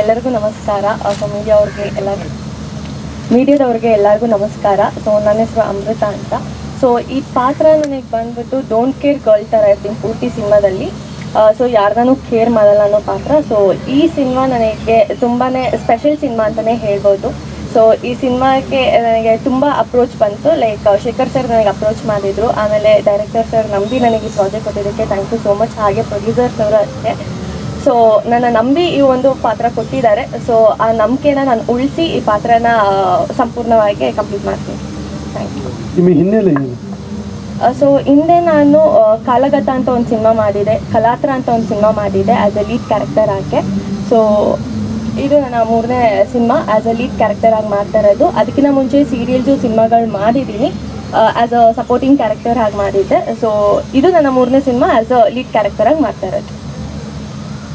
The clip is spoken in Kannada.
ಎಲ್ಲರಿಗೂ ನಮಸ್ಕಾರ. ಸೊ ಮೀಡಿಯಾ ಅವ್ರಿಗೆ ಎಲ್ಲ ಮೀಡಿಯಾದವ್ರಿಗೆ ಎಲ್ಲರಿಗೂ ನಮಸ್ಕಾರ. ಸೊ ನನ್ನ ಹೆಸರು ಅಮೃತ ಅಂತ. ಸೊ ಈ ಪಾತ್ರ ನನಗೆ ಬಂದ್ಬಿಟ್ಟು ಡೋಂಟ್ ಕೇರ್ ಗರ್ಲ್ ಥರ ಇರ್ತೀನಿ ಪೂರ್ತಿ ಸಿನಿಮಾದಲ್ಲಿ. ಸೊ ಯಾರ್ದಾನು ಕೇರ್ ಮಾಡಲ್ಲ ಅನ್ನೋ ಪಾತ್ರ. ಸೊ ಈ ಸಿನಿಮಾ ನನಗೆ ತುಂಬಾ ಸ್ಪೆಷಲ್ ಸಿನಿಮಾ ಅಂತಲೇ ಹೇಳ್ಬೋದು. ಸೊ ಈ ಸಿನಿಮಾಕ್ಕೆ ನನಗೆ ತುಂಬ ಅಪ್ರೋಚ್ ಬಂತು. ಲೈಕ್ ಶೇಖರ್ ಸರ್ ನನಗೆ ಅಪ್ರೋಚ್ ಮಾಡಿದರು. ಆಮೇಲೆ ಡೈರೆಕ್ಟರ್ ಸರ್ ನಂಬಿ ನನಗೆ ಈ ಪ್ರಾಜೆಕ್ಟ್ ಕೊಟ್ಟಿದ್ದಕ್ಕೆ ಥ್ಯಾಂಕ್ ಯು ಸೋ ಮಚ್ ಹಾಗೆ ಪ್ರೊಡ್ಯೂಸರ್ಸ್ ಅವರು ಅಷ್ಟೇ ಸೊ ನನ್ನ ನಂಬಿ ಈ ಒಂದು ಪಾತ್ರ ಕೊಟ್ಟಿದ್ದಾರೆ. ಸೊ ಆ ನಂಬಿಕೆನ ನಾನು ಉಳಿಸಿ ಈ ಪಾತ್ರನ ಸಂಪೂರ್ಣವಾಗಿ ಕಂಪ್ಲೀಟ್ ಮಾಡ್ತೀನಿ. ಥ್ಯಾಂಕ್ ಯು ಸೊ ಹಿಂದೆ ನಾನು ಕಾಲಗತ ಅಂತ ಒಂದು ಸಿನಿಮಾ ಮಾಡಿದೆ ಕಲಾತ್ರ ಅಂತ ಒಂದು ಸಿನಿಮಾ ಮಾಡಿದೆ ಆ್ಯಸ್ ಅ ಲೀಡ್ ಕ್ಯಾರೆಕ್ಟರ್ ಆಗಿ ಸೊ ಇದು ನನ್ನ ಮೂರನೇ cinema as a lead character ಆಗಿ ಮಾಡ್ತಾ ಇರೋದು. ಅದಕ್ಕಿಂತ ಮುಂಚೆ ಸೀರಿಯಲ್ಸು ಸಿನಿಮಾಗಳು ಮಾಡಿದ್ದೀನಿ ಆ್ಯಸ್ ಅ ಸಪೋರ್ಟಿಂಗ್ ಕ್ಯಾರೆಕ್ಟರ್ ಆಗಿ ಮಾಡಿದ್ದೆ. ಸೊ ಇದು ನನ್ನ ಮೂರನೇ cinema as a lead character ಆಗಿ ಮಾಡ್ತಾ ಇರೋದು.